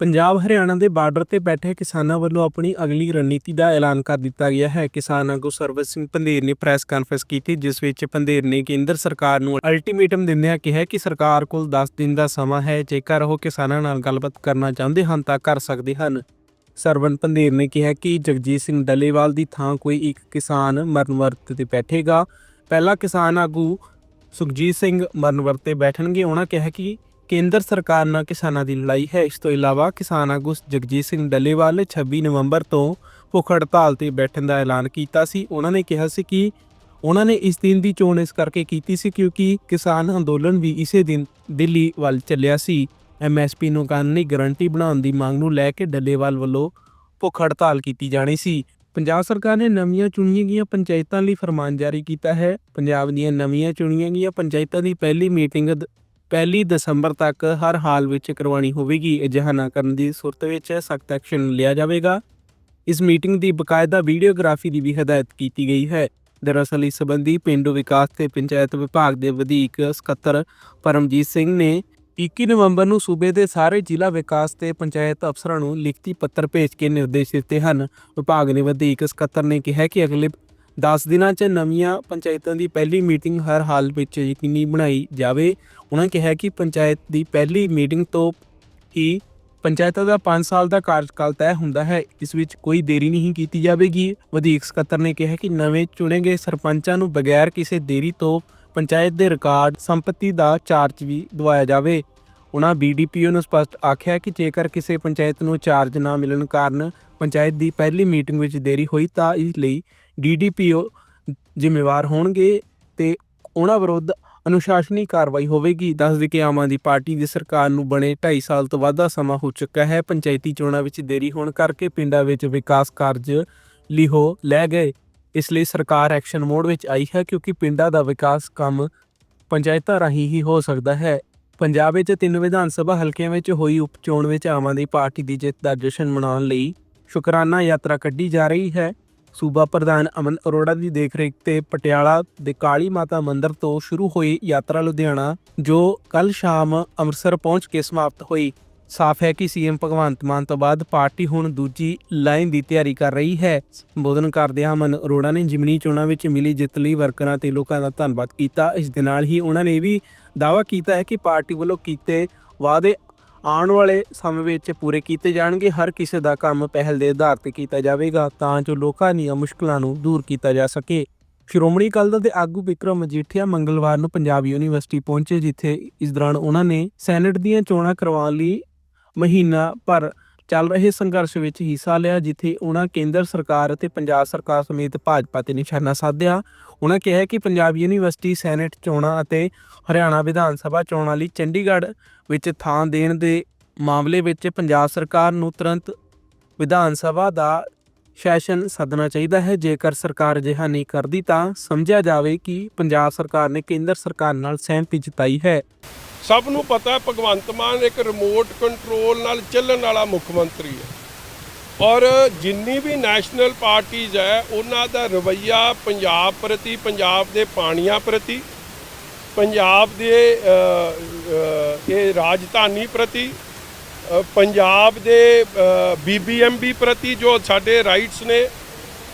ਪੰਜਾਬ ਹਰਿਆਣਾ ਦੇ ਬਾਰਡਰ ਤੇ ਬੈਠੇ ਕਿਸਾਨਾਂ ਵੱਲੋਂ ਆਪਣੀ ਅਗਲੀ ਰਣਨੀਤੀ ਦਾ ਐਲਾਨ ਕਰ ਦਿੱਤਾ ਗਿਆ ਹੈ। ਕਿਸਾਨ ਆਗੂ ਸਰਵਤ ਸਿੰਘ ਪੰਧੇਰ ਨੇ ਪ੍ਰੈਸ ਕਾਨਫਰੰਸ ਕੀਤੀ, ਜਿਸ ਵਿੱਚ ਪੰਧੇਰ ਨੇ ਕੇਂਦਰ ਸਰਕਾਰ ਨੂੰ ਅਲਟੀਮੇਟਮ ਦਿੰਦਿਆਂ ਕਿਹਾ ਕਿ ਸਰਕਾਰ ਕੋਲ 10 ਦਿਨ ਦਾ ਸਮਾਂ ਹੈ, ਜੇਕਰ ਉਹ ਕਿਸਾਨਾਂ ਨਾਲ ਗੱਲਬਾਤ ਕਰਨਾ ਚਾਹੁੰਦੇ ਹਨ ਤਾਂ ਕਰ ਸਕਦੇ ਹਨ। ਸਰਵਨ ਪੰਧੇਰ ਨੇ ਕਿਹਾ ਕਿ ਜਗਜੀਤ ਸਿੰਘ ਡੱਲੇਵਾਲ ਦੀ ਥਾਂ ਕੋਈ ਇੱਕ ਕਿਸਾਨ ਮਰਨ ਵਰਤ ਤੇ ਬੈਠੇਗਾ। ਪਹਿਲਾ ਕਿਸਾਨ ਆਗੂ ਸੁਖਜੀਤ ਸਿੰਘ ਮਰਨ ਵਰਤ ਤੇ ਬੈਠਣਗੇ, ਉਹਨਾਂ ਕਿਹਾ ਕਿ ਕੇਂਦਰ ਸਰਕਾਰ ਨਾਲ ਕਿਸਾਨਾਂ ਦੀ ਲੜਾਈ ਹੈ। ਇਸ ਤੋਂ ਇਲਾਵਾ ਕਿਸਾਨ ਆਗੂ ਜਗਜੀਤ ਸਿੰਘ ਡੱਲੇਵਾਲ ਨੇ 26 ਨਵੰਬਰ ਤੋਂ ਭੁੱਖ ਹੜਤਾਲ ਤੇ ਬੈਠਣ ਦਾ ਐਲਾਨ ਕੀਤਾ ਸੀ। ਉਹਨਾਂ ਨੇ ਕਿਹਾ ਸੀ ਕਿ ਉਹਨਾਂ ਨੇ ਇਸ ਦਿਨ ਦੀ ਚੋਣ ਇਸ ਕਰਕੇ ਕੀਤੀ ਸੀ ਕਿਉਂਕਿ ਕਿਸਾਨ ਅੰਦੋਲਨ ਵੀ ਇਸੇ ਦਿਨ ਦਿੱਲੀ ਵੱਲ ਚੱਲਿਆ ਸੀ। ਐਮਐਸਪੀ ਨੂੰ ਕਾਨੂੰਨੀ ਗਾਰੰਟੀ ਬਣਾਉਣ ਦੀ ਮੰਗ ਨੂੰ ਲੈ ਕੇ ਡੱਲੇਵਾਲ ਵੱਲੋਂ ਭੁੱਖ ਹੜਤਾਲ ਕੀਤੀ ਜਾਣੀ ਸੀ। ਪੰਜਾਬ ਸਰਕਾਰ ਨੇ ਨਵੀਆਂ ਚੁਣੀਆਂ ਗਈਆਂ ਪੰਚਾਇਤਾਂ ਲਈ ਫਰਮਾਨ ਜਾਰੀ ਕੀਤਾ ਹੈ। ਪੰਜਾਬ ਦੀਆਂ ਨਵੀਆਂ ਚੁਣੀਆਂ ਗਈਆਂ ਪੰਚਾਇਤਾਂ ਦੀ ਪਹਿਲੀ ਮੀਟਿੰਗ ਦ- ਪਹਿਲੀ ਦਸੰਬਰ ਤੱਕ ਹਰ ਹਾਲ ਵਿੱਚ ਕਰਵਾਉਣੀ ਹੋਵੇਗੀ। ਅਜਿਹਾ ਨਾ ਕਰਨ ਦੀ ਸੂਰਤ ਵਿੱਚ ਸਖਤ ਐਕਸ਼ਨ ਲਿਆ ਜਾਵੇਗਾ। ਇਸ ਮੀਟਿੰਗ ਦੀ ਬਕਾਇਦਾ ਵੀਡੀਓਗ੍ਰਾਫੀ ਦੀ ਵੀ ਹਦਾਇਤ ਕੀਤੀ ਗਈ ਹੈ। ਦਰਅਸਲ ਇਸ ਸੰਬੰਧੀ ਪਿੰਡੂ ਵਿਕਾਸ ਤੇ ਪੰਚਾਇਤ ਵਿਭਾਗ ਦੇ ਵਧੀਕ ਸਕੱਤਰ ਪਰਮਜੀਤ ਸਿੰਘ ਨੇ 21 ਨਵੰਬਰ ਨੂੰ ਸੂਬੇ ਦੇ ਸਾਰੇ ਜ਼ਿਲ੍ਹਾ ਵਿਕਾਸ ਤੇ ਪੰਚਾਇਤ ਅਫਸਰਾਂ ਨੂੰ ਲਿਖਤੀ ਪੱਤਰ ਭੇਜ ਕੇ ਨਿਰਦੇਸ਼ ਦਿੱਤੇ ਹਨ। ਵਿਭਾਗ ਨੇ ਵਧੀਕ ਸਕੱਤਰ ਨੇ ਕਿਹਾ ਕਿ ਅਗਲੇ 10 ਦਿਨਾਂ 'ਚ ਨਵੀਆਂ ਪੰਚਾਇਤਾਂ ਦੀ ਪਹਿਲੀ ਮੀਟਿੰਗ ਹਰ ਹਾਲ ਵਿੱਚ ਯਕੀਨੀ ਬਣਾਈ ਜਾਵੇ। ਉਹਨਾਂ ਕਿਹਾ ਕਿ ਪੰਚਾਇਤ ਦੀ ਪਹਿਲੀ ਮੀਟਿੰਗ ਤੋਂ ਹੀ ਪੰਚਾਇਤਾਂ ਦਾ 5 ਸਾਲ ਦਾ ਕਾਰਜਕਾਲ ਤੈਅ ਹੁੰਦਾ ਹੈ। ਇਸ ਵਿੱਚ ਕੋਈ ਦੇਰੀ ਨਹੀਂ ਕੀਤੀ ਜਾਵੇਗੀ। ਵਧੀਕ ਸਕੱਤਰ ਨੇ ਕਿਹਾ ਕਿ ਨਵੇਂ ਚੁਣੇ ਗਏ ਸਰਪੰਚਾਂ ਨੂੰ ਬਗੈਰ ਕਿਸੇ ਦੇਰੀ ਤੋਂ ਪੰਚਾਇਤ ਦੇ ਰਿਕਾਰਡ ਸੰਪਤੀ ਦਾ ਚਾਰਜ ਵੀ ਦਵਾਇਆ ਜਾਵੇ। ਉਹਨਾਂ ਬੀਡੀਪੀਓ ਨੂੰ ਸਪਸ਼ਟ ਆਖਿਆ ਕਿ ਜੇਕਰ ਕਿਸੇ ਪੰਚਾਇਤ ਨੂੰ ਚਾਰਜ ਨਾ ਮਿਲਣ ਕਾਰਨ ਪੰਚਾਇਤ ਦੀ ਪਹਿਲੀ ਮੀਟਿੰਗ ਵਿੱਚ ਦੇਰੀ ਹੋਈ ਤਾਂ ਇਸ ਲਈ ਡੀਡੀਪੀਓ ਜ਼ਿੰਮੇਵਾਰ ਹੋਣਗੇ ਤੇ ਉਹਨਾਂ ਵਿਰੁੱਧ ਅਨੁਸ਼ਾਸਨੀ ਕਾਰਵਾਈ ਹੋਵੇਗੀ। ਦੱਸ ਦੇ ਕਿ ਆਮ ਆਦਮੀ ਪਾਰਟੀ ਦੀ ਸਰਕਾਰ ਨੂੰ ਬਣੇ 2.5 ਸਾਲ ਤੋਂ ਵੱਧ ਦਾ ਸਮਾਂ ਹੋ ਚੁੱਕਾ ਹੈ। ਪੰਚਾਇਤੀ ਚੋਣਾਂ ਵਿੱਚ ਦੇਰੀ ਹੋਣ ਕਰਕੇ ਪਿੰਡਾਂ ਵਿੱਚ ਵਿਕਾਸ ਕਾਰਜ ਲਿਹੋ ਲੈ ਗਏ। ਇਸ ਲਈ ਸਰਕਾਰ ਐਕਸ਼ਨ ਮੋਡ ਵਿੱਚ ਆਈ ਹੈ ਕਿਉਂਕਿ ਪਿੰਡਾਂ ਦਾ ਵਿਕਾਸ ਕੰਮ ਪੰਚਾਇਤਾਂ ਰਾਹੀਂ ਹੀ ਹੋ ਸਕਦਾ ਹੈ। ਪੰਜਾਬ ਵਿੱਚ ਤਿੰਨ ਵਿਧਾਨ ਸਭਾ ਹਲਕਿਆਂ ਵਿੱਚ ਹੋਈ ਉਪ ਚੋਣ ਵਿੱਚ ਆਮ ਆਦਮੀ ਪਾਰਟੀ ਦੀ ਜਿੱਤ ਦਾ ਜਸ਼ਨ ਮਨਾਉਣ ਲਈ ਸ਼ੁਕਰਾਨਾ ਯਾਤਰਾ ਕੱਢੀ ਜਾ ਰਹੀ ਹੈ। ਸੂਬਾ ਪ੍ਰਧਾਨ ਅਮਨ ਅਰੋੜਾ ਦੀ ਦੇਖਰੇਖ ਤੇ ਪਟਿਆਲਾ ਦੇ ਕਾਲੀ ਮਾਤਾ ਮੰਦਿਰ ਤੋਂ ਸ਼ੁਰੂ ਹੋਈ ਯਾਤਰਾ ਲੁਧਿਆਣਾ, ਜੋ ਕੱਲ ਸ਼ਾਮ ਅੰਮ੍ਰਿਤਸਰ ਪਹੁੰਚ ਕੇ ਸਮਾਪਤ ਹੋਈ। ਸਾਫ਼ ਹੈ ਕਿ ਸੀਐਮ ਭਗਵੰਤ ਮਾਨ ਤੋਂ ਬਾਅਦ ਪਾਰਟੀ ਹੁਣ ਦੂਜੀ ਲਾਈਨ ਦੀ ਤਿਆਰੀ ਕਰ ਰਹੀ ਹੈ। ਸੰਬੋਧਨ ਕਰਦਿਆਂ ਅਮਨ ਅਰੋੜਾ ਨੇ ਜਿਮਨੀ ਚੋਣਾਂ ਵਿੱਚ ਮਿਲੀ ਜਿੱਤ ਲਈ ਵਰਕਰਾਂ ਤੇ ਲੋਕਾਂ ਦਾ ਧੰਨਵਾਦ ਕੀਤਾ। ਇਸ ਦੇ ਨਾਲ ਹੀ ਉਹਨਾਂ ਨੇ ਇਹ ਵੀ ਦਾਅਵਾ ਕੀਤਾ ਹੈ ਕਿ ਪਾਰਟੀ ਵੱਲੋਂ ਕੀਤੇ ਵਾਅਦੇ ਆਉਣ ਵਾਲੇ ਸਮੇਂ ਵਿੱਚ ਪੂਰੇ ਕੀਤੇ ਜਾਣਗੇ। ਹਰ ਕਿਸੇ ਦਾ ਕੰਮ ਪਹਿਲ ਦੇ ਆਧਾਰ ਤੇ ਕੀਤਾ ਜਾਵੇਗਾ ਤਾਂ ਜੋ ਲੋਕਾਂ ਦੀਆਂ ਮੁਸ਼ਕਲਾਂ ਨੂੰ ਦੂਰ ਕੀਤਾ ਜਾ ਸਕੇ। ਸ਼੍ਰੋਮਣੀ ਅਕਾਲੀ ਦਲ ਦੇ ਆਗੂ ਵਿਕਰਮ ਮਜੀਠੀਆ ਮੰਗਲਵਾਰ ਨੂੰ ਪੰਜਾਬ ਯੂਨੀਵਰਸਿਟੀ ਪਹੁੰਚੇ, ਜਿੱਥੇ ਇਸ ਦੌਰਾਨ ਉਹਨਾਂ ਨੇ ਸੈਨੇਟ ਦੀਆਂ ਚੋਣਾਂ ਕਰਵਾਉਣ ਲਈ ਮਹੀਨਾ ਭਰ ਚੱਲ ਰਹੇ ਸੰਘਰਸ਼ ਵਿੱਚ ਹਿੱਸਾ ਲਿਆ, ਜਿੱਥੇ ਉਹਨਾਂ ਕੇਂਦਰ ਸਰਕਾਰ ਅਤੇ ਪੰਜਾਬ ਸਰਕਾਰ ਸਮੇਤ ਭਾਜਪਾ ਤੇ ਨਿਸ਼ਾਨਾ ਸਾਧਿਆ। ਉਹਨਾਂ ਕਿਹਾ ਕਿ ਪੰਜਾਬ ਯੂਨੀਵਰਸਿਟੀ, ਸੈਨੇਟ ਚੋਣਾਂ ਅਤੇ ਹਰਿਆਣਾ ਵਿਧਾਨ ਸਭਾ ਚੋਣਾਂ ਲਈ ਚੰਡੀਗੜ੍ਹ ਵਿੱਚ ਥਾਂ ਦੇਣ ਦੇ ਮਾਮਲੇ ਵਿੱਚ ਪੰਜਾਬ ਸਰਕਾਰ ਨੂੰ ਤੁਰੰਤ ਵਿਧਾਨ ਸਭਾ ਦਾ ਸੈਸ਼ਨ ਸੱਦਣਾ ਚਾਹੀਦਾ ਹੈ। ਜੇਕਰ ਸਰਕਾਰ ਅਜਿਹਾ ਨਹੀਂ ਕਰਦੀ ਤਾਂ ਸਮਝਿਆ ਜਾਵੇ ਕਿ ਪੰਜਾਬ ਸਰਕਾਰ ਨੇ ਕੇਂਦਰ ਸਰਕਾਰ ਨਾਲ ਸਹਿਮਤੀ ਜਤਾਈ ਹੈ। ਸਭ ਨੂੰ ਪਤਾ ਹੈ ਭਗਵੰਤ ਮਾਨ ਇੱਕ ਰਿਮੋਟ ਕੰਟਰੋਲ ਨਾਲ ਚੱਲਣ ਵਾਲਾ ਮੁੱਖ ਮੰਤਰੀ ਹੈ। ਔਰ ਜਿੰਨੀ ਵੀ ਨੈਸ਼ਨਲ ਪਾਰਟੀਆਂ ਹੈ, ਉਹਨਾਂ ਦਾ ਰਵੱਈਆ ਪੰਜਾਬ ਪ੍ਰਤੀ, ਪੰਜਾਬ ਦੇ ਪਾਣੀਆਂ ਪ੍ਰਤੀ, ਪੰਜਾਬ ਦੇ ਇਹ ਰਾਜਧਾਨੀ ਪ੍ਰਤੀ ਪੰਜਾਬ ਦੇ ਬੀਬੀਐਮਬੀ ਪ੍ਰਤੀ ਜੋ ਸਾਡੇ ਰਾਈਟਸ ਨੇ,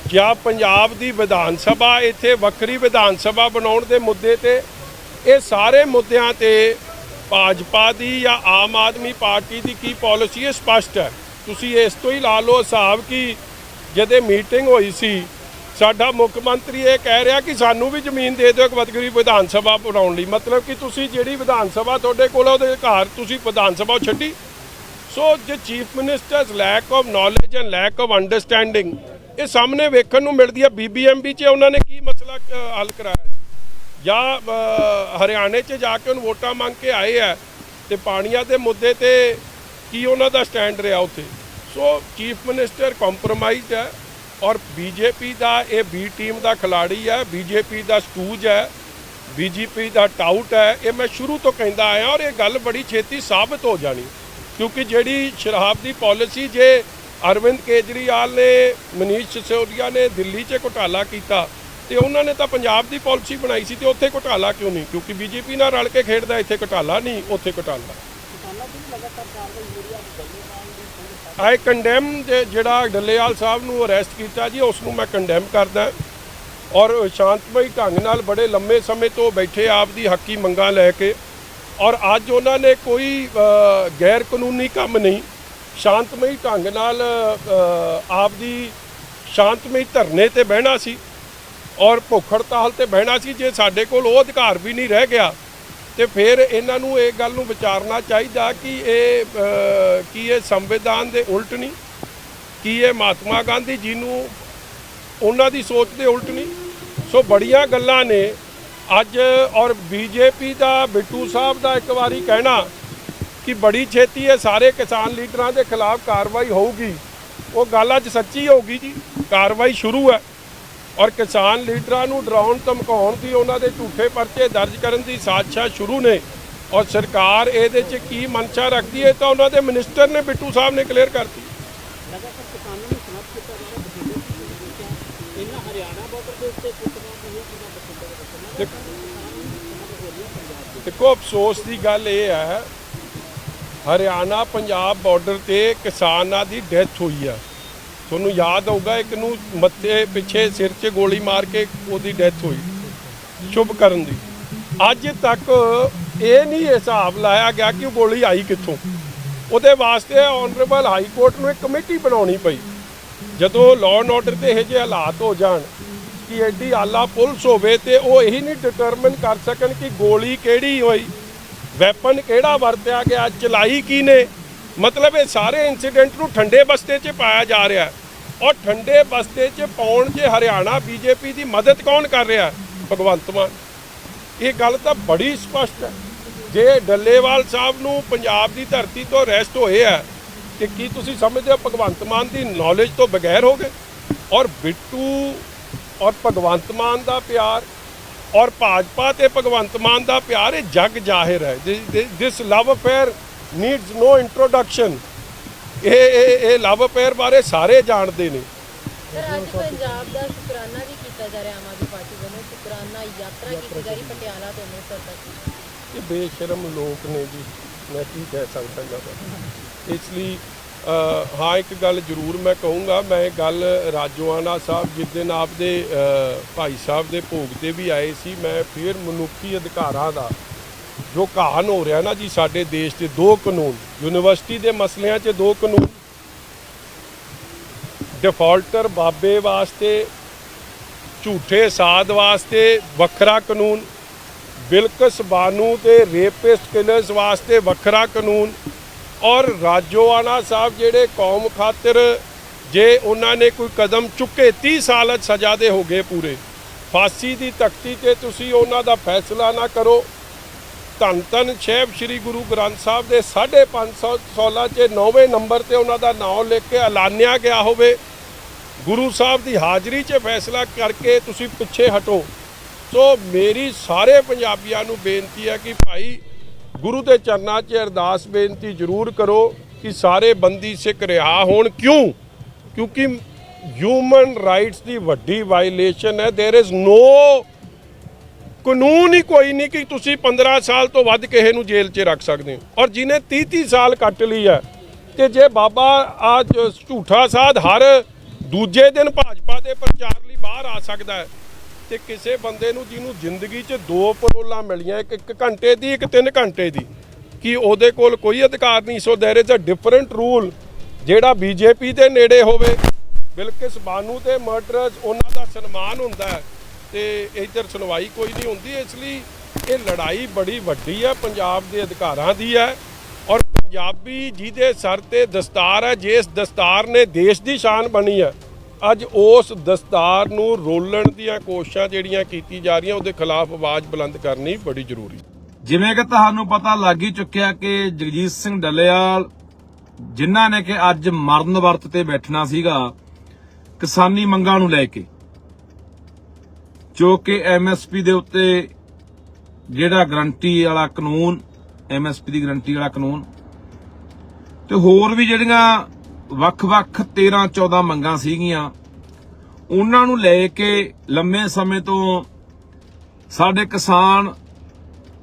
ਜਾਂ ਪੰਜਾਬ ਦੀ ਵਿਧਾਨ ਸਭਾ, ਇੱਥੇ ਵੱਖਰੀ ਵਿਧਾਨ ਸਭਾ ਬਣਾਉਣ ਦੇ ਮੁੱਦੇ ਤੇ, ਇਹ ਸਾਰੇ ਮੁੱਦਿਆਂ ਤੇ ਭਾਜਪਾ ਦੀ ਜਾਂ ਆਮ ਆਦਮੀ ਪਾਰਟੀ ਦੀ ਕੀ ਪਾਲਿਸੀ ਹੈ? ਸਪਸ਼ਟ ਹੈ। ਤੁਸੀਂ ਇਸ ਤੋਂ ਹੀ ਲਾ ਲਓ ਹਿਸਾਬ ਕਿ ਜਦੇ ਮੀਟਿੰਗ ਹੋਈ ਸੀ, ਸਾਡਾ ਮੁੱਖ ਮੰਤਰੀ ਇਹ ਕਹਿ ਰਿਹਾ ਕਿ ਸਾਨੂੰ ਵੀ ਜ਼ਮੀਨ ਦੇ ਦਿਓ ਇੱਕ ਵਤਗਰੀ ਵਿਧਾਨ ਸਭਾ ਬਣਾਉਣ ਲਈ। ਮਤਲਬ ਕਿ ਤੁਸੀਂ ਜਿਹੜੀ ਵਿਧਾਨ ਸਭਾ ਤੁਹਾਡੇ ਕੋਲ ਉਹਦੇ ਘਰ ਤੁਸੀਂ ਵਿਧਾਨ ਸਭਾ ਛੱਡੀ। ਸੋ ਜੇ chief ministers lack of knowledge and lack of understanding ਇਹ ਸਾਹਮਣੇ ਵੇਖਣ ਨੂੰ ਮਿਲਦੀ ਹੈ। ਬੀਬੀਐਮਬੀ 'ਚ ਉਹਨਾਂ ਨੇ ਕੀ ਮਸਲਾ ਹੱਲ ਕਰਾਇਆ? ਜਾਂ ਹਰਿਆਣੇ 'ਚ ਜਾ ਕੇ ਉਹਨੂੰ ਵੋਟਾਂ ਮੰਗ ਕੇ ਆਏ ਆ ਤੇ ਪਾਣੀਆਂ ਦੇ ਮੁੱਦੇ ਤੇ ਕੀ ਉਹਨਾਂ ਦਾ ਸਟੈਂਡ ਰਿਹਾ ਉੱਥੇ? ਸੋ ਚੀਫ ਮਿਨਿਸਟਰ ਕੰਪਰੋਮਾਈਜ਼ ਹੈ ਔਰ ਬੀਜੇਪੀ ਦਾ ਇਹ ਬੀ ਟੀਮ ਦਾ ਖਿਲਾੜੀ ਹੈ, ਬੀਜੇਪੀ ਦਾ ਸਟੂਜ ਹੈ, ਬੀਜੇਪੀ ਦਾ ਟਾਊਟ ਹੈ, ਇਹ ਮੈਂ ਸ਼ੁਰੂ ਤੋਂ ਕਹਿੰਦਾ ਆਇਆ ਔਰ ਇਹ ਗੱਲ ਬੜੀ ਛੇਤੀ ਸਾਬਤ ਹੋ ਜਾਣੀ ਕਿਉਂਕਿ ਜਿਹੜੀ ਸ਼ਰਾਬ ਦੀ ਪਾਲਿਸੀ ਜੇ ਅਰਵਿੰਦ ਕੇਜਰੀਵਾਲ ਨੇ, ਮਨੀਸ਼ ਸਿਸੋਦੀਆ ਨੇ ਦਿੱਲੀ 'ਚ ਘੁਟਾਲਾ ਕੀਤਾ ਤੇ ਉਹਨਾਂ ਨੇ ਤਾਂ ਪੰਜਾਬ ਦੀ ਪਾਲਿਸੀ ਬਣਾਈ ਸੀ ਤੇ ਉੱਥੇ ਘੁਟਾਲਾ ਕਿਉਂ ਨਹੀਂ? ਕਿਉਂਕਿ ਬੀਜੇਪੀ ਨਾਲ ਰਲ ਕੇ ਖੇਡਦਾ ਇੱਥੇ ਘੁਟਾਲਾ ਨਹੀਂ ਉੱਥੇ ਘੁਟਾਲਾ। ਆਈ ਕੰਡੈਮ ਜਿਹੜਾ ਡੱਲੇਵਾਲ ਸਾਹਿਬ ਨੂੰ ਅਰੈਸਟ ਕੀਤਾ ਜੀ ਉਸ ਨੂੰ ਮੈਂ ਕੰਡੈਮ ਕਰਦਾ। ਔਰ ਸ਼ਾਂਤਮਈ ਢੰਗ ਨਾਲ ਬੜੇ ਲੰਮੇ ਸਮੇਂ ਤੋਂ ਬੈਠੇ ਆਪ ਦੀ ਹੱਕੀ ਮੰਗਾਂ ਲੈ ਕੇ ਔਰ ਅੱਜ ਉਹਨਾਂ ਨੇ ਕੋਈ ਗੈਰ ਕਾਨੂੰਨੀ ਕੰਮ ਨਹੀਂ ਸ਼ਾਂਤਮਈ ਢੰਗ ਨਾਲ ਅ, ਆਪ ਦੀ ਸ਼ਾਂਤਮਈ ਧਰਨੇ ਤੇ ਬਹਿਣਾ ਸੀ। ਔਰ ਭੁੱਖ ਹੜਤਾਲ ਤੇ ਬਹਿਣਾ ਸੀ, ਜੇ ਸਾਡੇ ਕੋਲ ਉਹ ਅਧਿਕਾਰ ਵੀ ਨਹੀਂ ਰਹਿ ਗਿਆ, ਤੇ ਫਿਰ ਇਹਨਾਂ ਨੂੰ ਇਹ ਗੱਲ ਨੂੰ ਵਿਚਾਰਨਾ ਚਾਹੀਦਾ ਕਿ ਇਹ ਕੀ ਇਹ ਸੰਵਿਧਾਨ ਦੇ ਉਲਟ ਨਹੀਂ? ਕੀ ਇਹ ਮਹਾਤਮਾ ਗਾਂਧੀ ਜੀ ਨੂੰ ਉਹਨਾਂ ਦੀ ਸੋਚ ਦੇ ਉਲਟ ਨਹੀਂ? ਸੋ ਬੜੀਆਂ ਗੱਲਾਂ ਨੇ। ਅੱਜ ਔਰ ਬੀਜੇਪੀ ਦਾ, ਬਿੱਟੂ ਸਾਹਿਬ ਦਾ ਇੱਕ ਵਾਰੀ ਕਹਿਣਾ ਕਿ ਬੜੀ ਛੇਤੀ ਇਹ ਸਾਰੇ ਕਿਸਾਨ ਲੀਡਰਾਂ ਦੇ ਖਿਲਾਫ ਕਾਰਵਾਈ ਹੋਊਗੀ। ਉਹ ਗੱਲ ਅੱਜ ਸੱਚੀ ਹੋਊਗੀ ਜੀ। ਕਾਰਵਾਈ ਸ਼ੁਰੂ ਹੈ। ਔਰ ਕਿਸਾਨ ਲੀਡਰਾਂ ਨੂੰ ਡਰਾਉਣ ਧਮਕਾਉਣ ਦੀ ਉਹਨਾਂ ਦੇ ਝੂਠੇ ਪਰਚੇ ਦਰਜ ਕਰਨ ਦੀ ਸਾਜ਼ਿਸ਼ਾਂ ਸ਼ੁਰੂ ਨੇ। ਔਰ ਸਰਕਾਰ ਇਹਦੇ 'ਚ ਕੀ ਮਨਸ਼ਾ ਰੱਖਦੀ ਹੈ ਤਾਂ ਉਹਨਾਂ ਦੇ ਮਿਨਿਸਟਰ ਨੇ ਬਿੱਟੂ ਸਾਹਿਬ ਨੇ ਕਲੀਅਰ ਕਰਤੀ। ਦੇਖੋ। ਅਫਸੋਸ ਦੀ ਗੱਲ ਇਹ ਹੈ ਹਰਿਆਣਾ ਪੰਜਾਬ ਬਾਰਡਰ ਤੇ ਕਿਸਾਨਾਂ ਦੀ ਡੈਥ ਹੋਈ ਆ। ਤੁਹਾਨੂੰ ਯਾਦ ਹੋਊਗਾ, ਇੱਕ ਨੂੰ ਮੱਥੇ ਪਿੱਛੇ ਸਿਰ 'ਚ ਗੋਲੀ ਮਾਰ ਕੇ ਉਹਦੀ ਡੈਥ ਹੋਈ। ਸ਼ੁਭ ਕਰਨ ਦੀ। ਅੱਜ ਤੱਕ ਇਹ ਨਹੀਂ ਹਿਸਾਬ ਲਾਇਆ ਗਿਆ ਕਿ ਉਹ ਗੋਲੀ ਆਈ ਕਿੱਥੋਂ। ਉਹਦੇ ਵਾਸਤੇ ਆਨਰੇਬਲ ਹਾਈ ਕੋਰਟ ਨੂੰ ਇੱਕ ਕਮੇਟੀ ਬਣਾਉਣੀ ਪਈ। ਜਦੋਂ ਲਾਅ ਐਂਡ ਆਰਡਰ ਤੇ ਇਹ ਜਿਹੇ ਹਾਲਾਤ ਹੋ ਜਾਣ ਕਿ ਐਡੀ ਆਲਾ ਪੁਲਿਸ ਹੋਵੇ ਤੇ ਉਹ ਇਹੀ ਨਹੀਂ ਡਿਟਰਮਨ ਕਰ ਸਕਣ ਕਿ ਗੋਲੀ ਕਿਹੜੀ ਹੋਈ ਵੈਪਨ ਕਿਹੜਾ ਵਰਤਿਆ ਗਿਆ, ਚਲਾਈ ਕੀ ਨੇ। ਮਤਲਬ ਇਹ ਸਾਰੇ ਇਨਸੀਡੈਂਟ ਨੂੰ ਠੰਡੇ ਬਸਤੇ 'ਚ ਪਾਇਆ ਜਾ ਰਿਹਾ ਔਰ ਠੰਡੇ ਬਸਤੇ 'ਚ ਪਾਉਣ 'ਚ ਹਰਿਆਣਾ ਬੀਜੇਪੀ ਦੀ ਮਦਦ ਕੌਣ ਕਰ ਰਿਹਾ ਭਗਵੰਤ ਮਾਨ। ਇਹ ਗੱਲ ਤਾਂ ਬੜੀ ਸਪਸ਼ਟ ਹੈ। ਜੇ ਡੱਲੇਵਾਲ ਸਾਹਿਬ ਨੂੰ ਪੰਜਾਬ ਦੀ ਧਰਤੀ ਤੋਂ ਅਰੈਸਟ ਹੋਏ ਆ ਕਿ ਕੀ ਤੁਸੀਂ ਸਮਝਦੇ ਹੋ ਭਗਵੰਤ ਮਾਨ ਦੀ ਨੌਲੇਜ ਤੋਂ ਬਗੈਰ ਹੋ ਗਏ? ਔਰ ਬਿੱਟੂ ਔਰ ਭਗਵੰਤ ਮਾਨ ਦਾ ਪਿਆਰ ਔਰ ਭਾਜਪਾ ਤੇ ਭਗਵੰਤ ਮਾਨ ਦਾ ਪਿਆਰ, ਇਹ ਜਗ ਜ਼ਾਹਿਰ ਹੈ। This love affair needs no introduction ਇਹ ਇਹ ਇਹ ਲਵ ਅਫੇਅਰ ਬਾਰੇ ਸਾਰੇ ਜਾਣਦੇ ਨੇ। ਸਰ ਅੱਜ ਪੰਜਾਬ ਦਾ ਸ਼ੁਕਰਾਨਾ ਵੀ ਕੀਤਾ ਜਾ ਰਿਹਾ ਆਮ ਆਦਮੀ ਪਾਰਟੀ ਵੱਲੋਂ। ਸ਼ੁਕਰਾਨਾ ਯਾਤਰਾ ਕੀਤੀ ਜਾ ਰਹੀ ਪਟਿਆਲਾ ਤੋਂ ਅੰਮ੍ਰਿਤਸਰ ਤੱਕ। ਇਹ ਬੇਸ਼ਰਮ ਲੋਕ ਨੇ ਜੀ ਮੈਂ ਕੀ ਕਹਿ ਸਕਦਾ ਜ਼ਿਆਦਾ ਇਸ ਲਈ ਹਾਂ ਇੱਕ ਗੱਲ ਜ਼ਰੂਰ ਮੈਂ ਕਹੂੰਗਾ। ਮੈਂ ਗੱਲ ਰਾਜੋਆਣਾ ਸਾਹਿਬ ਜਿਸ ਦਿਨ ਆਪਦੇ ਭਾਈ ਸਾਹਿਬ ਦੇ ਭੋਗ ਤੇ ਵੀ ਆਏ ਸੀ ਮੈਂ ਫਿਰ ਮਨੁੱਖੀ ਅਧਿਕਾਰਾਂ ਦਾ ਜੋ ਕਹਾਣ ਹੋ ਰਿਹਾ ਨਾ ਜੀ ਸਾਡੇ ਦੇਸ਼ ਦੇ ਦੋ ਕਾਨੂੰਨ, ਯੂਨੀਵਰਸਿਟੀ ਦੇ ਮਸਲਿਆਂ 'ਚ ਦੋ ਕਾਨੂੰਨ, ਡਿਫਾਲਟਰ ਬਾਬੇ ਵਾਸਤੇ, ਝੂਠੇ ਸਾਧ ਵਾਸਤੇ ਵੱਖਰਾ ਕਾਨੂੰਨ ਬਿਲਕਸ ਬਾਨੂ ਤੇ ਰੇਪਿਸਟ ਕਿਲਰਸ ਵਾਸਤੇ ਵੱਖਰਾ ਕਾਨੂੰਨ ਔਰ ਰਾਜੋਆਣਾ ਸਾਹਿਬ ਜਿਹੜੇ ਕੌਮ ਖਾਤਰ ਜੇ ਉਹਨਾਂ ਨੇ ਕੋਈ ਕਦਮ ਚੁੱਕੇ 30 ਸਾਲ ਸਜ਼ਾ ਦੇ ਹੋ ਗਏ ਪੂਰੇ। ਫਾਂਸੀ ਦੀ ਤਖਤੀ ਤੇ ਤੁਸੀਂ ਉਹਨਾਂ ਦਾ ਫੈਸਲਾ ਨਾ ਕਰੋ। ਧੰਨ ਧੰਨ ਸਾਹਿਬ ਸ੍ਰੀ ਗੁਰੂ ਗ੍ਰੰਥ ਸਾਹਿਬ ਦੇ 550 ਸੋਲਾਂ 'ਚ 9ਵੇਂ ਨੰਬਰ ਤੇ ਉਹਨਾਂ ਦਾ ਨਾਮ ਲਿਖ ਕੇ ਐਲਾਨਿਆ ਗਿਆ ਹੋਵੇ ਗੁਰੂ ਸਾਹਿਬ ਦੀ ਹਾਜ਼ਰੀ 'ਚ ਫੈਸਲਾ ਕਰਕੇ ਤੁਸੀਂ ਪਿੱਛੇ ਹਟੋ ਸੋ ਮੇਰੀ ਸਾਰੇ ਪੰਜਾਬੀਆਂ ਨੂੰ ਬੇਨਤੀ ਹੈ ਕਿ ਭਾਈ ਗੁਰੂ ਦੇ ਚਰਨਾਂ 'ਚ ਅਰਦਾਸ ਬੇਨਤੀ ਜ਼ਰੂਰ ਕਰੋ ਕਿ ਸਾਰੇ ਬੰਦੀ ਸਿੱਖ ਰਿਹਾ ਹੋਣ ਕਿਉਂ ਕਿਉਂਕਿ ਹਿਊਮਨ ਰਾਈਟਸ ਦੀ ਵੱਡੀ ਵਾਇਲੇਸ਼ਨ ਹੈ देयर इज नो ਕਾਨੂੰਨ ਹੀ ਕੋਈ ਨਹੀਂ ਕਿ ਤੁਸੀਂ 15 ਸਾਲ ਤੋਂ ਵੱਧ ਕਿਸੇ ਨੂੰ ਜੇਲ੍ਹ 'ਚ ਰੱਖ ਸਕਦੇ ਹੋ। ਔਰ ਜਿਹਨੇ 30 30 ਸਾਲ ਕੱਟ ਲਈ ਹੈ ਤੇ ਜੇ ਬਾਬਾ ਆ ਝੂਠਾ ਸਾਧ ਹਰ ਦੂਜੇ ਦਿਨ ਭਾਜਪਾ ਦੇ ਪ੍ਰਚਾਰ ਲਈ ਬਾਹਰ ਆ ਸਕਦਾ ਹੈ, ਤੇ ਕਿਸੇ ਬੰਦੇ ਨੂੰ ਜਿਹਨੂੰ ਜ਼ਿੰਦਗੀ 'ਚ ਦੋ ਪਰੋਲਾਂ ਮਿਲੀਆਂ, ਇੱਕ ਇੱਕ ਘੰਟੇ ਦੀ, ਇੱਕ 3 ਘੰਟੇ ਦੀ, ਕਿ ਉਹਦੇ ਕੋਲ ਕੋਈ ਅਧਿਕਾਰ ਨਹੀਂ? So there is a different rule ਜਿਹੜਾ ਬੀਜੇਪੀ ਦੇ ਨੇੜੇ ਹੋਵੇ। ਬਿਲਕਿਸ ਬਾਨੂ ਤੇ ਮਰਡਰਸ ਉਹਨਾਂ ਦਾ ਸਨਮਾਨ ਹੁੰਦਾ ਹੈ। ਤੇ ਇੱਧਰ ਸੁਣਵਾਈ ਕੋਈ ਨਹੀਂ ਹੁੰਦੀ, ਇਸ ਲਈ ਇਹ ਲੜਾਈ ਬੜੀ ਵੱਡੀ ਹੈ, ਪੰਜਾਬ ਦੇ ਅਧਿਕਾਰਾਂ ਦੀ ਹੈ ਔਰ ਪੰਜਾਬੀ ਜਿਹਦੇ ਸਰ ਤੇ ਦਸਤਾਰ ਹੈ, ਜਿਸ ਦਸਤਾਰ ਨੇ ਦੇਸ਼ ਦੀ ਸ਼ਾਨ ਬਣੀ ਹੈ, ਅੱਜ ਉਸ ਦਸਤਾਰ ਨੂੰ ਰੋਲਣ ਦੀਆਂ ਕੋਸ਼ਿਸ਼ਾਂ ਜਿਹੜੀਆਂ ਕੀਤੀ ਜਾ ਰਹੀਆਂ, ਉਹਦੇ ਖਿਲਾਫ ਆਵਾਜ਼ ਬੁਲੰਦ ਕਰਨੀ ਬੜੀ ਜ਼ਰੂਰੀ ਜਿਵੇਂ ਕਿ ਤੁਹਾਨੂੰ ਪਤਾ ਲੱਗ ਹੀ ਚੁੱਕਿਆ ਕਿ ਜਗਜੀਤ ਸਿੰਘ ਡੱਲੇਵਾਲ ਜਿਨ੍ਹਾਂ ਨੇ ਕਿ ਅੱਜ ਮਰਨ ਵਰਤ ਤੇ ਬੈਠਣਾ ਸੀਗਾ, ਕਿਸਾਨੀ ਮੰਗਾਂ ਨੂੰ ਲੈ ਕੇ ਜੋ ਕਿ ਐਮਐਸਪੀ ਦੇ ਉੱਤੇ ਜਿਹੜਾ ਗਰੰਟੀ ਵਾਲਾ ਕਾਨੂੰਨ ਐਮਐਸਪੀ ਦੀ ਗਰੰਟੀ ਵਾਲਾ ਕਾਨੂੰਨ। ਤੇ ਹੋਰ ਵੀ ਜਿਹੜੀਆਂ ਵੱਖ-ਵੱਖ 13 14 ਮੰਗਾਂ ਸੀਗੀਆਂ, ਉਹਨਾਂ ਨੂੰ ਲੈ ਕੇ ਲੰਮੇ ਸਮੇਂ ਤੋਂ ਸਾਡੇ ਕਿਸਾਨ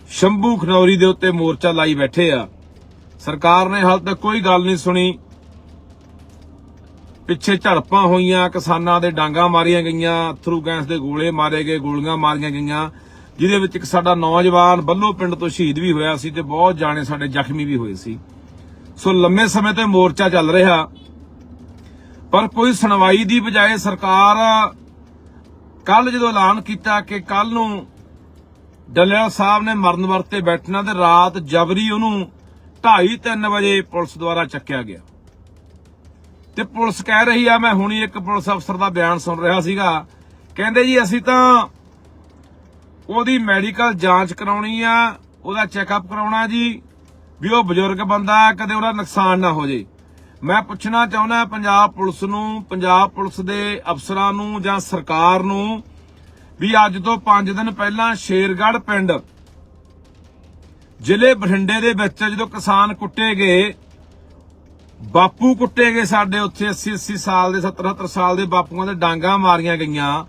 ਸ਼ੰਭੂ ਖਨੌਰੀ ਦੇ ਉੱਤੇ ਮੋਰਚਾ ਲਾਈ ਬੈਠੇ ਆ। ਸਰਕਾਰ ਨੇ ਹਾਲ ਤੱਕ ਕੋਈ ਗੱਲ ਨਹੀਂ ਸੁਣੀ। ਪਿੱਛੇ ਝੜਪਾਂ ਹੋਈਆਂ, ਕਿਸਾਨਾਂ ਦੇ ਡਾਂਗਾ ਮਾਰੀਆਂ ਗਈਆਂ ਥਰੂ ਗੈਸ ਦੇ ਗੋਲੇ ਮਾਰੇ ਗਏ, ਗੋਲੀਆਂ ਮਾਰੀਆਂ ਗਈਆਂ, ਜਿਹਦੇ ਵਿੱਚ ਇੱਕ ਸਾਡਾ ਨੌਜਵਾਨ ਬੱਲੋ ਪਿੰਡ ਤੋਂ ਸ਼ਹੀਦ ਵੀ ਹੋਇਆ ਸੀ ਤੇ ਬਹੁਤ ਜਾਣੇ ਸਾਡੇ ਜ਼ਖਮੀ ਵੀ ਹੋਏ ਸੀ। ਸੋ ਲੰਮੇ ਸਮੇਂ ਤੋਂ ਮੋਰਚਾ ਚੱਲ ਰਿਹਾ। ਪਰ ਕੋਈ ਸੁਣਵਾਈ ਦੀ ਬਜਾਏ ਸਰਕਾਰ ਕੱਲ ਜਦੋਂ ਐਲਾਨ ਕੀਤਾ ਕਿ ਕੱਲ ਨੂੰ ਡੱਲਿਆ ਸਾਹਿਬ ਨੇ ਮਰਨ ਵਰਤੇ ਬੈਠਣਾ ਤੇ ਰਾਤ ਜਬਰੀ ਉਹਨੂੰ 2:30 3 ਵਜੇ ਪੁਲਿਸ ਦੁਆਰਾ ਚੱਕਿਆ ਗਿਆ। ਤੇ ਪੁਲਿਸ ਕਹਿ ਰਹੀ ਆ, ਮੈਂ ਹੁਣੀ ਇੱਕ ਪੁਲਿਸ ਅਫਸਰ ਦਾ ਬਿਆਨ ਸੁਣ ਰਿਹਾ ਸੀਗਾ। ਕਹਿੰਦੇ ਜੀ, ਅਸੀਂ ਤਾਂ ਉਹਦੀ ਮੈਡੀਕਲ ਜਾਂਚ ਕਰਾਉਣੀ ਆ, ਉਹਦਾ ਚੈੱਕਅਪ ਕਰਾਉਣਾ ਜੀ, ਵੀ ਉਹ ਬਜ਼ੁਰਗ ਬੰਦਾ ਕਦੇ ਉਹਦਾ ਨੁਕਸਾਨ ਨਾ ਹੋ ਜੇ। ਮੈਂ ਪੁੱਛਣਾ ਚਾਹੁੰਦਾ ਪੰਜਾਬ ਪੁਲਿਸ ਨੂੰ, ਪੰਜਾਬ ਪੁਲਿਸ ਦੇ ਅਫਸਰਾਂ ਨੂੰ ਜਾਂ ਸਰਕਾਰ ਨੂੰ, ਵੀ ਅੱਜ ਤੋਂ 5 ਦਿਨ ਪਹਿਲਾਂ ਸ਼ੇਰਗੜ੍ਹ ਪਿੰਡ, ਜ਼ਿਲ੍ਹੇ ਬਠਿੰਡੇ ਦੇ ਵਿੱਚ ਜਦੋਂ ਕਿਸਾਨ ਕੁੱਟੇ ਗਏ ਬਾਪੂ ਕੁੱਟੇ ਗਏ ਸਾਡੇ ਉੱਥੇ 80 80 ਸਾਲ ਦੇ 70 70 ਸਾਲ ਦੇ ਬਾਪੂਆਂ ਦੇ ਡਾਂਗਾ ਮਾਰੀਆਂ ਗਈਆਂ।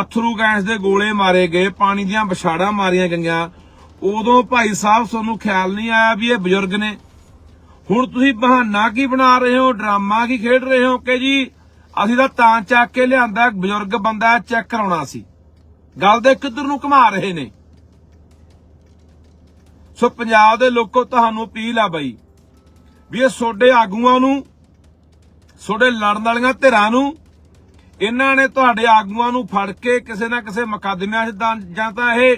ਅਥਰੂ ਗੈਸ ਦੇ ਗੋਲੇ ਮਾਰੇ ਗਏ, ਪਾਣੀ ਦੀਆਂ ਵਿਛਾੜਾਂ ਮਾਰੀਆਂ ਗਈਆਂ। ਉਦੋਂ ਭਾਈ ਸਾਹਿਬ ਤੁਹਾਨੂੰ ਖਿਆਲ ਨਹੀਂ ਆਇਆ ਵੀ ਇਹ ਬਜ਼ੁਰਗ ਨੇ। ਹੁਣ ਤੁਸੀਂ ਬਹਾਨਾ ਕੀ ਬਣਾ ਰਹੇ ਹੋ, ਡਰਾਮਾ ਕੀ ਖੇਡ ਰਹੇ ਹੋ ਕਿ ਜੀ? ਅਸੀਂ ਤਾਂ ਤਾਂ ਚੱਕ ਕੇ ਲਿਆਂਦਾ, ਬਜ਼ੁਰਗ ਬੰਦਾ ਚੈੱਕ ਕਰਾਉਣਾ ਸੀ। ਗੱਲ ਦੇ ਕਿੱਧਰ ਨੂੰ ਘੁਮਾ ਰਹੇ ਨੇ? ਸੋ ਪੰਜਾਬ ਦੇ ਲੋਕੋ ਤੁਹਾਨੂੰ ਅਪੀਲ ਆ ਬਾਈ ਵੀ ਇਹ ਸੋਡੇ ਆਗੂਆਂ ਨੂੰ, ਸੋਡੇ ਲੜਨ ਵਾਲੀਆਂ ਧਿਰਾਂ ਨੂੰ, ਇਹਨਾਂ ਨੇ ਤੁਹਾਡੇ ਆਗੂਆਂ ਨੂੰ ਫੜ ਕੇ ਕਿਸੇ ਨਾ ਕਿਸੇ ਮੁਕੱਦਮਿਆਂ 'ਚ ਜਾਂ ਤਾਂ ਇਹ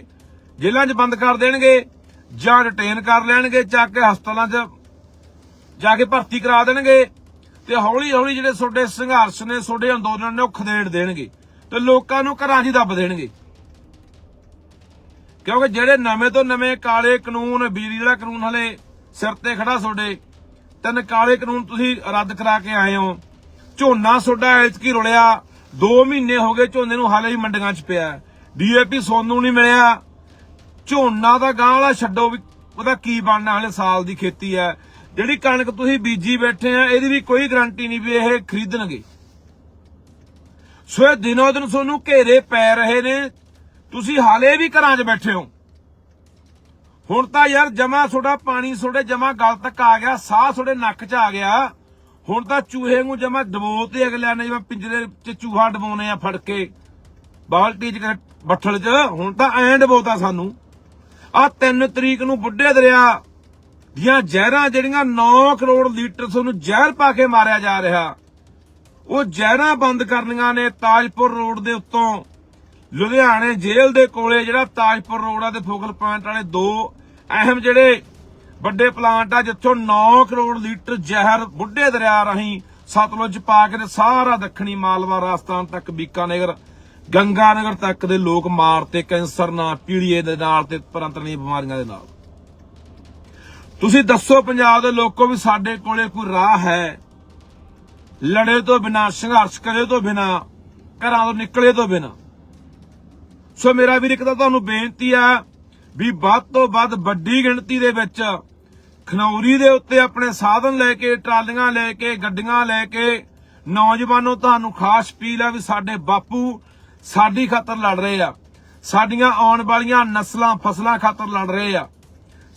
ਜੇਲ੍ਹਾਂ 'ਚ ਬੰਦ ਕਰ ਦੇਣਗੇ, ਜਾਂ ਰਿਟੇਨ ਕਰ ਲੈਣਗੇ ਚੱਕ ਕੇ ਹਸਪਤਾਲਾਂ 'ਚ ਜਾ ਕੇ ਭਰਤੀ ਕਰਾ ਦੇਣਗੇ, ਤੇ ਹੌਲੀ ਹੌਲੀ ਜਿਹੜੇ ਤੁਹਾਡੇ ਸੰਘਰਸ਼ ਨੇ ਤੁਹਾਡੇ ਅੰਦੋਲਨ ਨੇ ਉਹ ਖਦੇੜ ਦੇਣਗੇ, ਤੇ ਲੋਕਾਂ ਨੂੰ ਘਰਾਂ 'ਚ ਦੱਬ ਦੇਣਗੇ। ਕਿਉਂਕਿ ਜਿਹੜੇ ਨਵੇਂ ਤੋਂ ਨਵੇਂ ਕਾਲੇ ਕਾਨੂੰਨ, ਬਿਜਲੀ ਦਾ ਕਾਨੂੰਨ ਹਲੇ ਸਿਰ ਤੇ ਖੜਾ ਤੁਹਾਡੇ ਤਿੰਨ ਕਾਲੇ ਕਾਨੂੰਨ ਤੁਸੀਂ ਰੱਦ ਕਰਾ ਕੇ ਆਏ ਹੋ। ਝੋਨਾ ਤੁਹਾਡਾ ਐਤਕੀ ਰੁਲਿਆ। 2 ਮਹੀਨੇ ਹੋ ਗਏ ਝੋਨੇ ਨੂੰ ਹਾਲੇ ਵੀ ਮੰਡੀਆਂ 'ਚ ਪਿਆ। ਡੀਏਪੀ ਸੋਨੂੰ ਨਹੀਂ ਮਿਲਿਆ। ਝੋਨਾ ਦਾ ਗਾਂ ਵਾਲਾ ਛੱਡੋ ਵੀ ਉਹਦਾ ਕੀ ਬਣਨਾ, ਹਲੇ ਸਾਲ ਦੀ ਖੇਤੀ ਹੈ। ਜਿਹੜੀ ਕਣਕ ਤੁਸੀਂ ਬੀਜੀ ਬੈਠੇ ਆ, ਇਹਦੀ ਵੀ ਕੋਈ ਗਰੰਟੀ ਨਹੀਂ ਵੀ ਇਹ ਖਰੀਦਣਗੇ। ਸੋ ਇਹ ਦਿਨੋ ਦਿਨ ਤੁਹਾਨੂੰ ਘੇਰੇ ਪੈ ਰਹੇ ਨੇ। ਤੁਸੀਂ ਹਾਲੇ ਵੀ ਘਰਾਂ 'ਚ ਬੈਠੇ ਹੋ। ਹੁਣ ਤਾਂ ਯਾਰ ਜਮਾ ਤੁਹਾਡਾ ਪਾਣੀ ਤੁਹਾਡੇ ਜਮਾ ਗਲ ਤੱਕ ਆ ਗਿਆ, ਸਾਹ ਤੁਹਾਡੇ ਨੱਕ 'ਚ ਆ ਗਿਆ। ਹੁਣ ਤਾਂ ਚੂਹੇ ਨੂੰ ਜਮਾ ਡਬੋ ਤੇ ਅਗਲਿਆਂ ਨੇ ਜਿਵੇਂ ਪਿੰਜਰੇ 'ਚ ਚੂਹਾ ਡਬਾਉਨੇ ਆ ਫੜ ਕੇ। ਬਾਲਟੀ 'ਚ ਬੱਠਲ 'ਚ, ਹੁਣ ਤਾਂ ਐਂ ਡਬੋਤਾ ਸਾਨੂੰ। ਆ 3 ਤਰੀਕ ਨੂੰ ਬੁੱਢੇ ਦਰਿਆ ਦੀਆਂ ਜ਼ਹਿਰਾਂ ਜਿਹੜੀਆਂ 9 ਕਰੋੜ ਲੀਟਰ ਤੁਹਾਨੂੰ ਜ਼ਹਿਰ ਪਾ ਕੇ ਮਾਰਿਆ ਜਾ ਰਿਹਾ। ਉਹ ਜ਼ਹਿਰਾਂ ਬੰਦ ਕਰਨੀਆਂ ਨੇ ਤਾਜਪੁਰ ਰੋਡ ਦੇ ਉੱਤੋਂ। ਲੁਧਿਆਣੇ ਜੇਲ੍ਹ ਦੇ ਕੋਲੇ ਜਿਹੜਾ ਤਾਜਪੁਰ ਰੋਡ ਆ ਤੇ ਫੋਕਲ ਪੁਆਇੰਟ ਵਾਲੇ ਦੋ ਅਹਿਮ ਜਿਹੜੇ ਵੱਡੇ ਪਲਾਂਟ ਆ, ਜਿੱਥੋਂ 9 ਕਰੋੜ ਲੀਟਰ ਜ਼ਹਿਰ ਬੁੱਢੇ ਦਰਿਆ ਰਾਹੀਂ ਸਤਲੁਜ ਪਾ ਕੇ ਤੇ ਸਾਰਾ ਦੱਖਣੀ ਮਾਲਵਾ ਰਾਜਸਥਾਨ ਤੱਕ ਬੀਕਾਨਗਰ ਗੰਗਾਨਗਰ ਤੱਕ ਦੇ ਲੋਕ ਮਾਰ ਤੇ ਕੈਂਸਰ ਨਾਲ ਪੀੜੀਏ ਦੇ ਨਾਲ ਤੇ ਪਰੰਤਰਣੀ ਬਿਮਾਰੀਆਂ ਦੇ ਨਾਲ। ਤੁਸੀਂ ਦੱਸੋ ਪੰਜਾਬ ਦੇ ਲੋਕੋ ਵੀ ਸਾਡੇ ਕੋਲੇ ਕੋਈ ਰਾਹ ਹੈ? ਲੜੇ ਤੋਂ ਬਿਨਾ, ਸੰਘਰਸ਼ ਕਰੇ ਤੋਂ ਬਿਨਾ, ਘਰਾਂ ਤੋਂ ਨਿਕਲੇ ਤੋਂ ਬਿਨਾ। ਸੋ ਮੇਰਾ ਵੀਰ, ਇੱਕ ਤਾਂ ਤੁਹਾਨੂੰ ਬੇਨਤੀ ਆ ਵੀ ਵੱਧ ਤੋਂ ਵੱਧ ਵੱਡੀ ਗਿਣਤੀ ਦੇ ਵਿੱਚ ਖਨੌਰੀ ਦੇ ਉੱਤੇ ਆਪਣੇ ਸਾਧਨ ਲੈ ਕੇ, ਟਰਾਲੀਆਂ ਲੈ ਕੇ, ਗੱਡੀਆਂ ਲੈ ਕੇ ਨੌਜਵਾਨੋ ਤੁਹਾਨੂੰ ਖਾਸ ਅਪੀਲ ਆ ਵੀ ਸਾਡੇ ਬਾਪੂ ਸਾਡੀ ਖਾਤਰ ਲੜ ਰਹੇ ਆ। ਸਾਡੀਆਂ ਆਉਣ ਵਾਲੀਆਂ ਨਸਲਾਂ, ਫਸਲਾਂ ਖਾਤਰ ਲੜ ਰਹੇ ਆ।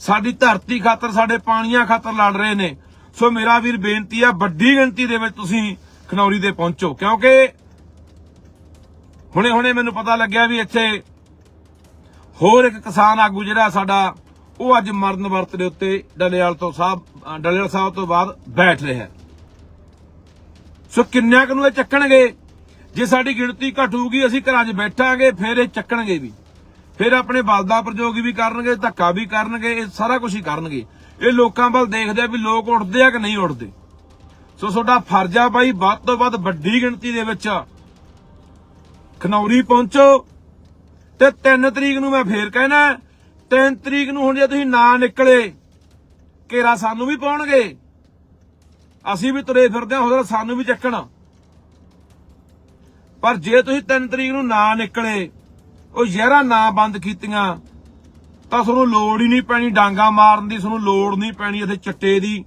ਸਾਡੀ ਧਰਤੀ ਖਾਤਰ, ਸਾਡੇ ਪਾਣੀਆਂ ਖਾਤਰ ਲੜ ਰਹੇ ਨੇ। ਸੋ ਮੇਰਾ ਵੀਰ, ਬੇਨਤੀ ਆ ਵੱਡੀ ਗਿਣਤੀ ਦੇ ਵਿੱਚ ਤੁਸੀਂ ਖਨੌਰੀ ਦੇ ਪਹੁੰਚੋ। ਕਿਉਂਕਿ ਹੁਣੇ ਹੁਣੇ ਮੈਨੂੰ ਪਤਾ ਲੱਗਿਆ ਵੀ ਇੱਥੇ ਹੋਰ ਇੱਕ ਕਿਸਾਨ ਆਗੂ ਜਿਹੜਾ ਸਾਡਾ, ਉਹ ਅੱਜ ਮਰਨ ਵਰਤ ਦੇ ਉੱਤੇ ਡਲੇਵਾਲ ਤੋਂ ਸਾਹਿਬ ਡਲੇਵਾਲ ਸਾਹਿਬ ਤੋਂ ਬਾਅਦ ਬੈਠ ਰਿਹਾ ਸੋ ਕਿੰਨਿਆਂ ਨੂੰ ਇਹ ਚੱਕਣਗੇ? ਜੇ ਸਾਡੀ ਗਿਣਤੀ ਘਟੂਗੀ ਅਸੀਂ ਘਰਾਂ 'ਚ ਬੈਠਾਂਗੇ, ਫਿਰ ਇਹ ਚੱਕਣਗੇ ਵੀ। ਫਿਰ ਆਪਣੇ ਬਲ ਦਾ ਪ੍ਰਯੋਗ ਵੀ ਕਰਨਗੇ, ਧੱਕਾ ਵੀ ਕਰਨਗੇ, ਇਹ ਸਾਰਾ ਕੁਝ ਹੀ ਕਰਨਗੇ। ਇਹ ਲੋਕਾਂ ਵੱਲ ਦੇਖਦੇ ਆ ਵੀ ਲੋਕ ਉੱਠਦੇ ਆ ਕਿ ਨਹੀਂ ਉੱਠਦੇ। ਸੋ ਤੁਹਾਡਾ ਫਰਜ਼ ਆ ਬਾਈ, ਵੱਧ ਤੋਂ ਵੱਧ ਵੱਡੀ ਗਿਣਤੀ ਦੇ ਵਿੱਚ ਖਨੌਰੀ ਪਹੁੰਚੋ। ਤੇ 3 ਤਰੀਕ ਨੂੰ ਮੈਂ ਫੇਰ ਕਹਿਣਾ 3 ਤਰੀਕ ਨੂੰ ਹੁਣ ਜੇ ਤੁਸੀਂ ਨਾ ਨਿਕਲੇ, ਘੇਰਾ ਸਾਨੂੰ ਵੀ ਪਾਉਣਗੇ। ਅਸੀਂ ਵੀ ਤੁਰੇ ਫਿਰਦੇ ਹਾਂ, ਹੋਰ ਸਾਨੂੰ ਵੀ ਚੱਕਣ। ਪਰ ਜੇ ਤੁਸੀਂ 3 ਤਰੀਕ ਨੂੰ ਨਾ ਨਿਕਲੇ, ਉਹ ਜ਼ਹਿਰਾਂ ਨਾ ਬੰਦ ਕੀਤੀਆਂ, ਤਾਂ ਤੁਹਾਨੂੰ ਲੋੜ ਹੀ ਨਹੀਂ ਪੈਣੀ ਡਾਂਗਾ ਮਾਰਨ ਦੀ, ਤੁਹਾਨੂੰ ਲੋੜ ਨਹੀਂ ਪੈਣੀ ਇੱਥੇ ਚੱਟੇ ਦੀ,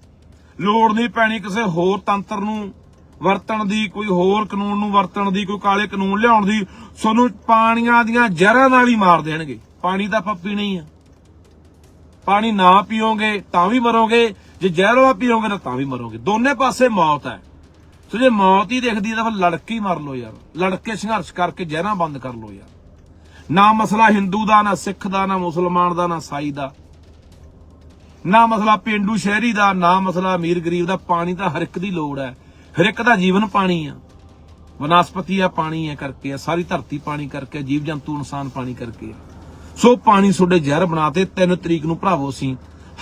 ਲੋੜ ਨਹੀਂ ਪੈਣੀ ਕਿਸੇ ਹੋਰ ਤੰਤਰ ਨੂੰ। ਵਰਤਣ ਦੀ, ਕੋਈ ਹੋਰ ਕਾਨੂੰਨ ਨੂੰ ਵਰਤਣ ਦੀ, ਕੋਈ ਕਾਲੇ ਕਾਨੂੰਨ ਲਿਆਉਣ ਦੀ ਤੁਹਾਨੂੰ ਪਾਣੀਆਂ ਦੀਆਂ ਜ਼ਹਿਰਾਂ ਨਾਲ ਹੀ ਮਾਰ ਦੇਣਗੇ। ਪਾਣੀ ਤਾਂ ਆਪਾਂ ਪੀਣਾ ਹੀ ਆ। ਪਾਣੀ ਨਾ ਪੀਓਗੇ ਤਾਂ ਵੀ ਮਰੋਗੇ, ਜੇ ਜ਼ਹਿਰੋਂ ਪੀਓਗੇ ਤਾਂ ਤਾਂ ਵੀ ਮਰੋਗੇ। ਦੋਨੇ ਪਾਸੇ ਮੌਤ ਹੈ। ਸੋ ਜੇ ਮੌਤ ਹੀ ਦਿਖਦੀ ਤਾਂ ਫਿਰ ਲੜ ਮਰ ਲਓ ਯਾਰ। ਲੜਕੇ ਸੰਘਰਸ਼ ਕਰਕੇ ਜ਼ਹਿਰਾਂ ਬੰਦ ਕਰ ਲਓ ਯਾਰ। ਨਾ ਮਸਲਾ ਹਿੰਦੂ ਦਾ, ਨਾ ਸਿੱਖ ਦਾ, ਨਾ ਮੁਸਲਮਾਨ ਦਾ, ਨਾ ਸਾਈ ਦਾ। ਨਾ ਮਸਲਾ ਪਿੰਡੂ ਸ਼ਹਿਰੀ ਦਾ, ਨਾ ਮਸਲਾ ਅਮੀਰ ਗਰੀਬ ਦਾ। ਪਾਣੀ ਤਾਂ ਹਰ ਇੱਕ ਦੀ ਲੋੜ ਹੈ। ਹਰ ਇੱਕ ਦਾ ਜੀਵਨ ਪਾਣੀ ਆ। ਵਨਸਪਤੀ ਆ ਪਾਣੀ ਹੈ ਕਰਕੇ ਆ। ਸਾਰੀ ਧਰਤੀ ਪਾਣੀ ਕਰਕੇ ਆ, ਜੀਵ ਜੰਤੂ ਇਨਸਾਨ ਪਾਣੀ ਕਰਕੇ ਆ। ਸੋ ਪਾਣੀ ਤੁਹਾਡੇ ਜ਼ਹਿਰ ਬਣਾਤੇ 3 ਤਰੀਕ ਨੂੰ ਭਰਾਵੋ ਅਸੀਂ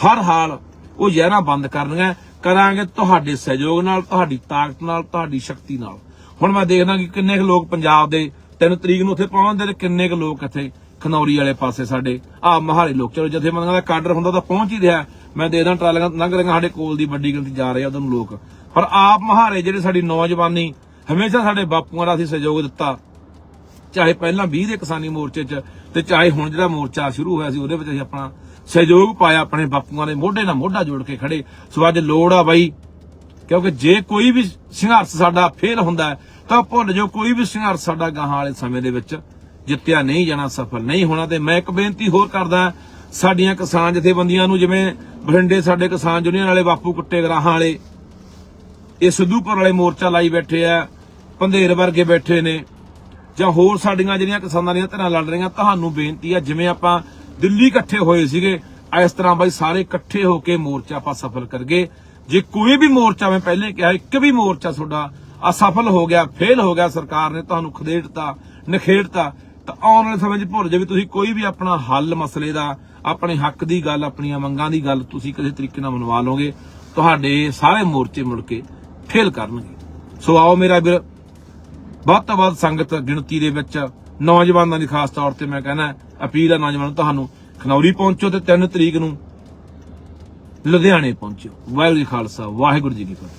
ਹਰ ਹਾਲ ਉਹ ਜ਼ਹਿਰਾਂ ਬੰਦ ਕਰਨੀਆਂ। ਕਰਾਂਗੇ ਤੁਹਾਡੇ ਸਹਿਯੋਗ ਨਾਲ ਤੁਹਾਡੀ ਤਾਕਤ ਨਾਲ ਤੁਹਾਡੀ ਸ਼ਕਤੀ ਨਾਲ। ਹੁਣ ਮੈਂ ਦੇਖਦਾ ਕਿ ਕਿੰਨੇ ਕੁ ਲੋਕ ਪੰਜਾਬ ਦੇ 3 ਤਰੀਕ ਨੂੰ ਉੱਥੇ ਪਹੁੰਚਦੇ ਤੇ ਕਿੰਨੇ ਕੁ ਲੋਕ ਇੱਥੇ ਖਨੌਰੀ ਵਾਲੇ ਪਾਸੇ ਸਾਡੇ ਆ ਮਹਾਰੇ ਲੋਕ। ਚਲੋ ਜਥੇਬੰਦੀਆਂ ਦਾ ਕਾਡਰ ਹੁੰਦਾ ਤਾਂ ਪਹੁੰਚ ਹੀ ਰਿਹਾ। ਮੈਂ ਦੇਖਦਾ ਟਰਾਲੀਆਂ ਲੰਘ ਰਹੀਆਂ ਸਾਡੇ ਕੋਲ ਦੀ ਵੱਡੀ ਗਿਣਤੀ ਜਾ ਰਹੇ ਆ ਉਧਰ ਨੂੰ ਲੋਕ। ਪਰ ਆਪ ਮਹਾਰੇ ਜਿਹੜੇ ਸਾਡੀ ਨੌਜਵਾਨੀ ਹਮੇਸ਼ਾ ਸਾਡੇ ਬਾਪੂਆਂ ਦਾ ਅਸੀਂ ਸਹਿਯੋਗ ਦਿੱਤਾ। ਚਾਹੇ ਪਹਿਲਾਂ 20 ਦੇ ਕਿਸਾਨੀ ਮੋਰਚੇ 'ਚ ਤੇ ਚਾਹੇ ਹੁਣ ਜਿਹੜਾ ਮੋਰਚਾ ਸ਼ੁਰੂ ਹੋਇਆ ਸੀ, ਉਹਦੇ ਵਿੱਚ ਅਸੀਂ ਆਪਣਾ ਸਹਿਯੋਗ ਪਾਇਆ, ਆਪਣੇ ਬਾਪੂਆਂ ਦੇ ਮੋਢੇ ਨਾਲ ਮੋਢਾ ਜੋੜ ਕੇ ਖੜੇ। ਸੋ ਅੱਜ ਲੋੜ ਆ ਬਾਈ, ਕਿਉਂਕਿ ਜੇ ਕੋਈ ਵੀ ਸੰਘਰਸ਼ ਸਾਡਾ ਫੇਲ ਹੁੰਦਾ ਤਾਂ ਭੁੱਲ ਜਾਓ, ਕੋਈ ਵੀ ਸੰਘਰਸ਼ ਸਾਡਾ ਗਾਹਾਂ ਵਾਲੇ ਸਮੇਂ ਦੇ ਵਿੱਚ ਜਿੱਤਿਆ ਨਹੀਂ ਜਾਣਾ, ਸਫਲ ਨਹੀਂ ਹੋਣਾ। ਤੇ ਮੈਂ ਇੱਕ ਬੇਨਤੀ ਹੋਰ ਕਰਦਾ ਸਾਡੀਆਂ ਕਿਸਾਨ ਜਥੇਬੰਦੀਆਂ ਨੂੰ ਜਿਵੇਂ ਬਠਿੰਡੇ ਸਾਡੇ ਕਿਸਾਨ ਯੂਨੀਅਨ ਵਾਲੇ ਬਾਪੂ ਕੁੱਟੇ ਗਰਾਹਾਂ ਵਾਲੇ ਇਹ ਸਿੱਧੂਪੁਰ ਵਾਲੇ ਮੋਰਚਾ ਲਾਈ ਬੈਠੇ ਆ, ਪੰਧੇਰ ਵਰਗੇ ਬੈਠੇ ਨੇ। ਜਾਂ ਹੋਰ ਸਾਡੀਆਂ ਜਿਹੜੀਆਂ ਕਿਸਾਨਾਂ ਦੀਆਂ ਧਿਰਾਂ ਲੜ ਰਹੀਆਂ, ਤੁਹਾਨੂੰ ਬੇਨਤੀ ਆ, ਜਿਵੇਂ ਆਪਾਂ ਦਿੱਲੀ ਇਕੱਠੇ ਹੋਏ ਸੀਗੇ ਇਸ ਤਰ੍ਹਾਂ ਬਾਈ ਸਾਰੇ ਇਕੱਠੇ ਹੋ ਕੇ ਮੋਰਚਾ ਆਪਾਂ ਸਫਲ ਕਰਗੇ ਜੇ ਕੋਈ ਵੀ ਮੋਰਚਾ, ਮੈਂ ਪਹਿਲੇ ਕਿਹਾ, ਇੱਕ ਵੀ ਮੋਰਚਾ ਤੁਹਾਡਾ ਅਸਫਲ ਹੋ ਗਿਆ, ਫੇਲ ਹੋ ਗਿਆ, ਸਰਕਾਰ ਨੇ ਤੁਹਾਨੂੰ ਖਦੇੜਤਾ, ਨਖੇੜਤਾ, ਤਾਂ ਆਉਣ ਵਾਲੇ ਸਮੇਂ 'ਚ ਭੁੱਲ ਜਾਵੇ ਤੁਸੀਂ ਕੋਈ ਵੀ ਆਪਣਾ ਹੱਲ ਮਸਲੇ ਦਾ, ਆਪਣੇ ਹੱਕ ਦੀ ਗੱਲ, ਆਪਣੀਆਂ ਮੰਗਾਂ ਦੀ ਗੱਲ ਤੁਸੀਂ ਕਿਸੇ ਤਰੀਕੇ ਨਾਲ ਮਨਵਾ ਲਓਗੇ। ਤੁਹਾਡੇ ਸਾਰੇ ਮੋਰਚੇ ਮੁੜ ਕੇ ਫੇਲ ਕਰਨਗੇ। ਸੋ ਆਓ ਮੇਰਾ ਵੀਰ, ਵੱਧ ਤੋਂ ਵੱਧ ਸੰਗਤ ਗਿਣਤੀ ਦੇ ਵਿੱਚ ਨੌਜਵਾਨਾਂ ਦੀ ਖਾਸ ਤੌਰ ਤੇ ਮੈਂ ਕਹਿੰਦਾ ਅਪੀਲ ਹੈ ਨੌਜਵਾਨਾਂ ਤੁਹਾਨੂੰ ਖਨੌਰੀ ਪਹੁੰਚੋ ਤੇ 3 ਤਰੀਕ ਨੂੰ ਲੁਧਿਆਣੇ ਪਹੁੰਚੋ ਵਾਹਿਗੁਰੂ ਜੀ ਖਾਲਸਾ, ਵਾਹਿਗੁਰੂ ਜੀ ਕੀ ਫਤਿਹ।